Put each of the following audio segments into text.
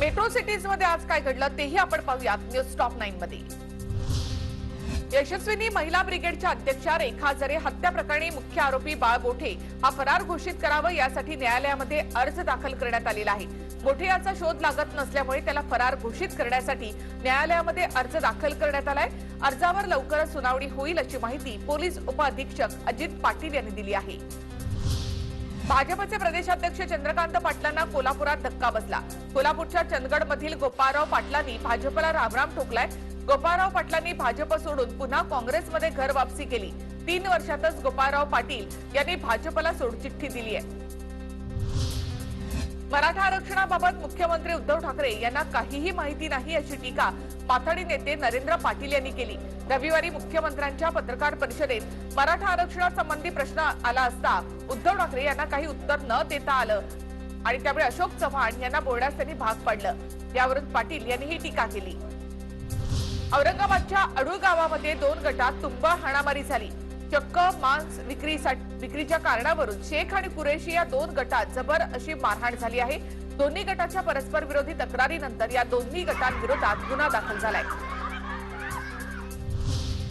Metro सिटीजमध्ये आज काय घडलं तेही आपण पाहूयात. न्यूज टॉप नाईन मध्ये. यशस्विनी महिला ब्रिगेडच्या अध्यक्षा रेखा जरे हत्या प्रकरणी मुख्य आरोपी बाळ बोठे हा फरार घोषित करावं यासाठी न्यायालयामध्ये अर्ज दाखल करण्यात आलेला आहे. बोठे याचा शोध लागत नसल्यामुळे त्याला फरार घोषित करण्यासाठी न्यायालयामध्ये अर्ज दाखल करण्यात आलाय. अर्जावर लवकरच सुनावणी होईल अशी माहिती पोलीस उपअधीक्षक अजित पाटील यांनी दिली आहे. भाजपचे प्रदेशाध्यक्ष चंद्रकांत पाटलांना कोल्हापुरात धक्का बसला. कोल्हापूरच्या चंदगडमधील गोपाळराव पाटलांनी भाजपला रामराम ठोकलाय. गोपाळराव पाटलांनी भाजप सोडून पुन्हा काँग्रेसमध्ये घर वापसी केली. तीन वर्षातच गोपाळराव पाटील यांनी भाजपला सोडचिठ्ठी दिली आहे मराठा आरक्षणाबाबत मुख्यमंत्री उद्धव ठाकरे यांना काहीही माहिती नाही अशी टीका पाथडी नेते नरेंद्र पाटील यांनी केली. रविवारी मुख्यमंत्र्यांच्या पत्रकार परिषदेत मराठा आरक्षणासंबंधी प्रश्न आला असता उद्धव ठाकरे यांना काही उत्तर न देता आलं आणि त्यामुळे अशोक चव्हाण यांना बोलण्यास त्यांनी भाग पाडलं. यावरून पाटील यांनी ही टीका केली. औरंगाबादच्या अडूळ गावामध्ये दोन गटात तुंब हाणामारी झाली. चक्क मांस विक्रीसाठी विक्रीच्या कारणावरून शेख आणि कुरेशी या दोन गटात जबर अशी मारहाण झाली आहे. दोन्ही गटाच्या परस्पर विरोधी तक्रारीनंतर या दोन्ही गटांविरोधात गुन्हा दाखल झालाय.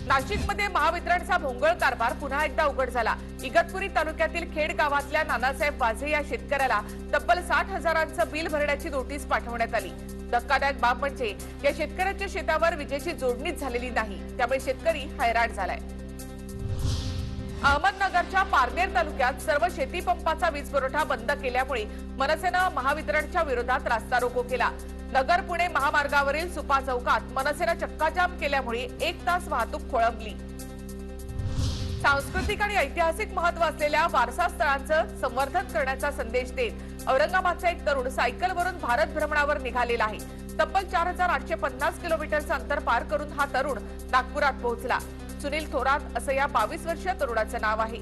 नाशिकमध्ये महावितरणचा भोंगळ कारभार पुन्हा एकदा उघड झाला. इगतपुरी तालुक्यातील खेड गावातल्या नानासाहेब वाझे या शेतकऱ्याला तब्बल साठ हजारांचं बिल भरण्याची नोटीस पाठवण्यात आली. धक्कादायक बाब म्हणजे या शेतकऱ्याच्या शेतावर विजेची जोडणीच झालेली नाही. त्यामुळे शेतकरी हैराण झालाय. अहमदनगरच्या पारनेर तालुक्यात सर्व शेती पंपाचा वीज पुरवठा बंद केल्यामुळे मनसेनं महावितरणच्या विरोधात रास्ता रोको केला. नगर पुणे महामार्गावरील सुपा चौकात मनसेनं चक्काजाम केल्यामुळे एक तास वाहतूक खोळंबली. सांस्कृतिक आणि ऐतिहासिक महत्त्व असलेल्या वारसा स्थळांचं संवर्धन करण्याचा संदेश देत औरंगाबादचा एक तरुण सायकलवरून भारत भ्रमणावर निघालेला आहे. तब्बल चार हजार आठशे पन्नास किलोमीटरचं अंतर पार करून हा तरुण नागपुरात पोहोचला. सुनील थोरात असं या बावीस वर्षीय तरुणाचं नाव आहे.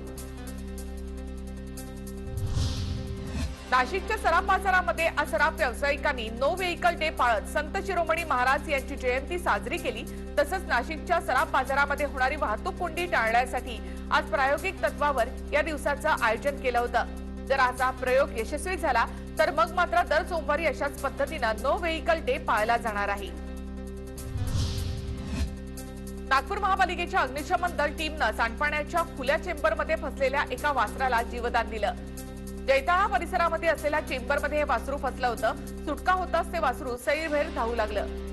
नाशिकच्या सराफ बाजारामध्ये आज सराफ व्यावसायिकांनी नो व्हेकल डे पाळत संत शिरोमणी महाराज यांची जयंती साजरी केली. तसंच नाशिकच्या सराफ बाजारामध्ये होणारी वाहतूक कोंडी टाळण्यासाठी आज प्रायोगिक तत्वावर या दिवसाचं आयोजन केलं होतं. जर असा प्रयोग यशस्वी झाला तर मग मात्र दर सोमवारी अशाच पद्धतीनं नो व्हेकल डे पाळला जाणार आहे. नागपूर महापालिकेच्या अग्निशमन दल टीमनं सांडपाण्याच्या खुल्या चेंबरमध्ये फसलेल्या एका वासराला जीवदान दिलं. जैताळा परिसरामध्ये असलेल्या चेंबरमध्ये हे वासरू फसलं होतं. सुटका होताच ते वासरू सैरभैर धावू लागलं.